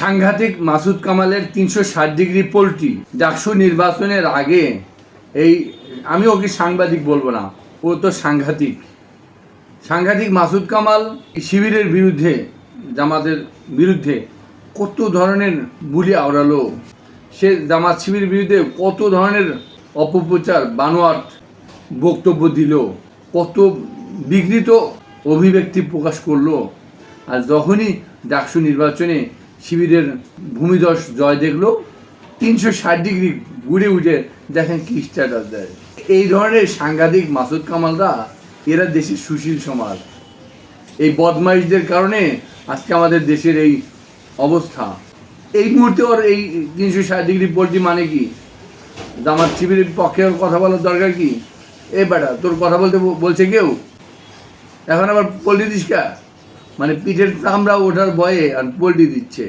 সাংঘাতিক মাসুদ কামালের তিনশো ষাট ডিগ্রি পোলট্রি ডাকসু নির্বাচনের আগে এই, আমি ওকে সাংবাদিক বলব না, ও তো সাংঘাতিক। সাংঘাতিক মাসুদ কামাল শিবিরের বিরুদ্ধে, জামাতের বিরুদ্ধে কত ধরনের বুলি আওড়ালো? সে জামাত শিবিরের বিরুদ্ধে কত ধরনের অপপ্রচার, বানোয়াট বক্তব্য দিল? কত বিঘ্নিত অভিব্যক্তি প্রকাশ করল? আর যখনই ডাকসু নির্বাচনে শিবিরের ভূমিদশ জয় দেখল, তিনশো ষাট ডিগ্রি ঘুরে উঠে দেখেন কি স্ট্যাটাস দেয়। এই ধরনের সাংঘাতিক মাসুদ কামালরা, এরা দেশের সুশীল সমাজ। এই বদমাইশদের কারণে আজকে আমাদের দেশের এই অবস্থা। এই মুহূর্তে ওর এই তিনশো ষাট ডিগ্রি পোলট্রি মানে কি? জামাত শিবিরের পক্ষে কথা বলার দরকার কি? এ বেটা, তোর কথা বলতে বলছে কেউ? এখন আবার পোলট্রি দিস মানে পিঠের চামড়া ওঠার ভয়ে আর পোল্ট্রি দিচ্ছে।